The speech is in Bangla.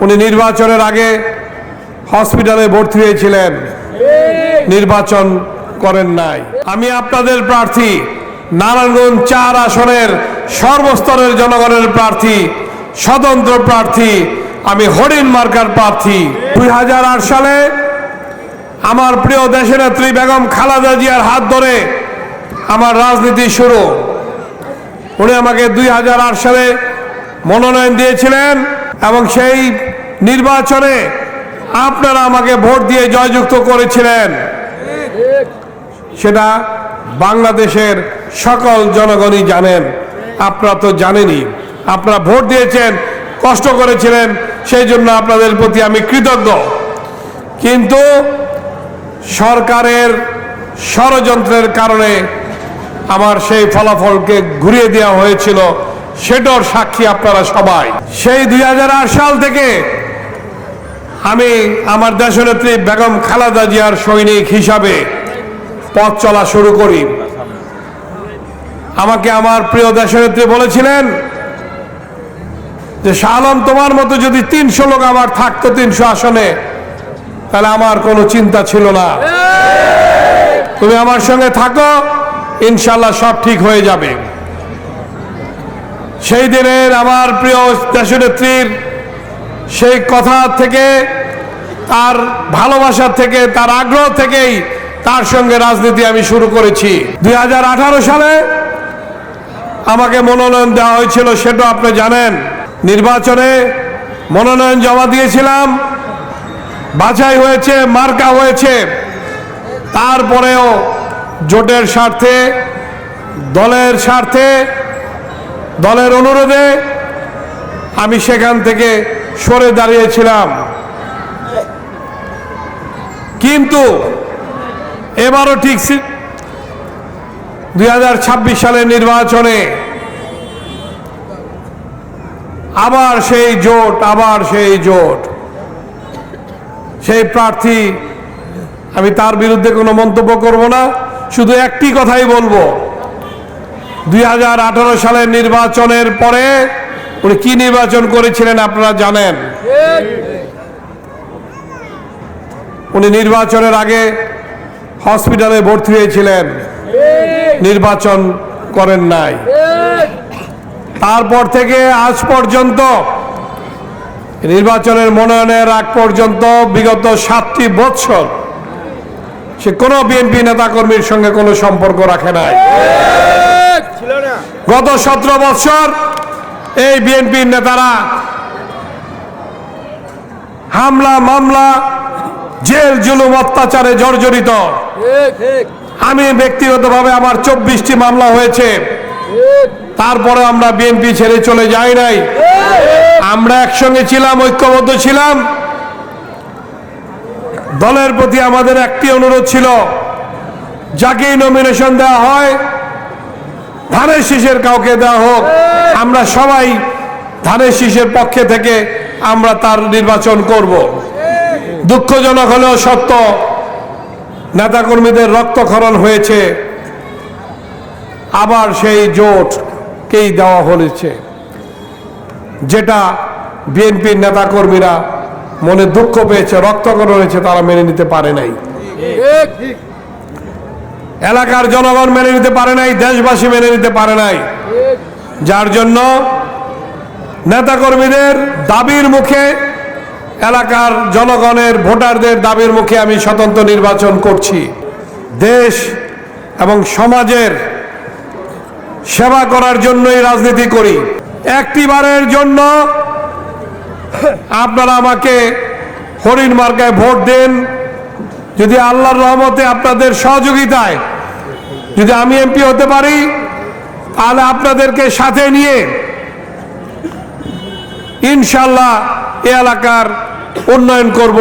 উনি নির্বাচনের আগে হসপিটালে ভর্তি হয়েছিলেন। নির্বাচন করেন নাই। আমি আপনাদের প্রার্থী, নারায়ণগঞ্জ চার আসনের সর্বস্তরের জনগণের প্রার্থী, স্বতন্ত্র প্রার্থী, আমি হরিণ মার্কার প্রার্থী। দুই হাজার আট সালে আমার প্রিয় দেশনেত্রী বেগম খালাদা জিয়ার হাত ধরে আমার রাজনীতি শুরু। উনি আমাকে দুই হাজার আট সালে মনোনয়ন দিয়েছিলেন। এবং সেই নির্বাচনে আপনারা আমাকে ভোট দিয়ে জয়যুক্ত করেছিলেন। সেটা বাংলাদেশের সকল জনগণই জানেন। আপনারা তো জানেনই। আপনারা ভোট দিয়েছেন, কষ্ট করেছিলেন, সেই জন্য আপনাদের প্রতি আমি কৃতজ্ঞ। কিন্তু সরকারের ষড়যন্ত্রের কারণে আমার সেই ফলাফলকে ঘুরিয়ে দেওয়া হয়েছিল। সেটার সাক্ষী আপনারা সবাই। সেই দুই সাল থেকে আমি আমার দেশনেত্রী বেগম খালাদা জিয়ার সৈনিক হিসাবে পথ চলা শুরু করি। আমাকে আমার প্রিয় দেশনেত্রী বলেছিলেন যে শাহ আলম তোমার মতো যদি তিনশো লোক আমার থাকতো তিনশো আসনে, তাহলে আমার কোনো চিন্তা ছিল না। তুমি আমার সঙ্গে থাকো, ইনশাল্লাহ সব ঠিক হয়ে যাবে। সেই দিনের আমার প্রিয় দেশনেত্রীর সেই কথা থেকে, তার ভালোবাসা থেকে, তার আগ্রহ থেকেই তার সঙ্গে রাজনীতি আমি শুরু করেছি। দু হাজার আঠারো সালে আমাকে মনোনয়ন দেওয়া হয়েছিল, সেটা আপনি জানেন। নির্বাচনে মনোনয়ন জমা দিয়েছিলাম, বাছাই হয়েছে, মার্কা হয়েছে। তারপরেও জোটের স্বার্থে, দলের স্বার্থে দলের অনুরোধে আমি সেখান থেকে সরে দাঁড়িয়েছিলাম। কিন্তু এবারও ঠিক দুই হাজার ছাব্বিশ সালের নির্বাচনে আবার সেই জোট, আবার সেই জোট। সেই প্রার্থী আমি তার বিরুদ্ধে কোনো মন্তব্য করব না, শুধু একটি কথাই বলব। দুই হাজার আঠারো সালের নির্বাচনের পরে উনি কি নির্বাচন করেছিলেন আপনারা জানেন? উনি নির্বাচনের আগে হসপিটালে ভর্তি হয়েছিলেন। নির্বাচন করেন নাই। তারপর থেকে আজ পর্যন্ত নির্বাচনের মনোনয়নের আগ পর্যন্ত বিগত সাতটি বৎসর সে কোনো বিএনপি নেতাকর্মীর সঙ্গে কোনো সম্পর্ক রাখে নাই। গত সতেরো বৎসর এই বিএনপির নেতারা হামলা, মামলা, জেল, জুলুম, অত্যাচারে জর্জরিত। আমি ব্যক্তিগতভাবে আমার চব্বিশটি মামলা হয়েছে। তারপরে আমরা বিএনপি ছেড়ে চলে যাই নাই। আমরা একসঙ্গে ছিলাম, ঐক্যবদ্ধ ছিলাম। দলের প্রতি আমাদের একটি অনুরোধ ছিল, যাকেই নমিনেশন দেওয়া হয় ধানের শীষের কাউকে দেওয়া হোক, আমরা সবাই ধানের শীষের পক্ষে থেকে আমরা তার নির্বাচন করব। দুঃখজনক হলেও সত্য, নেতাকর্মীদের রক্তক্ষরণ হয়েছে, আবার সেই জোটকেই দেওয়া হয়েছে। যেটা বিএনপির নেতাকর্মীরা মনে দুঃখ পেয়েছে, রক্তক্ষরণ হয়েছে, তারা মেনে নিতে পারে নাই। এলাকার জনগণ মেনে নিতে পারে নাই, দেশবাসী মেনে নিতে পারে নাই। যার জন্য নেতাকর্মীদের দাবির মুখে, এলাকার জনগণের ভোটারদের দাবির মুখে আমি স্বতন্ত্র নির্বাচন করছি। দেশ এবং সমাজের সেবা করার জন্যই রাজনীতি করি। একটিবারের জন্য আপনারা আমাকে হরিণ মার্কায় ভোট দেন। যদি আল্লাহর রহমতে আপনাদের সহযোগিতায় যদি আমি এমপি হতে পারি, তাহলে আপনাদেরকে সাথে নিয়ে ইনশাল্লাহ এ এলাকার উন্নয়ন করব।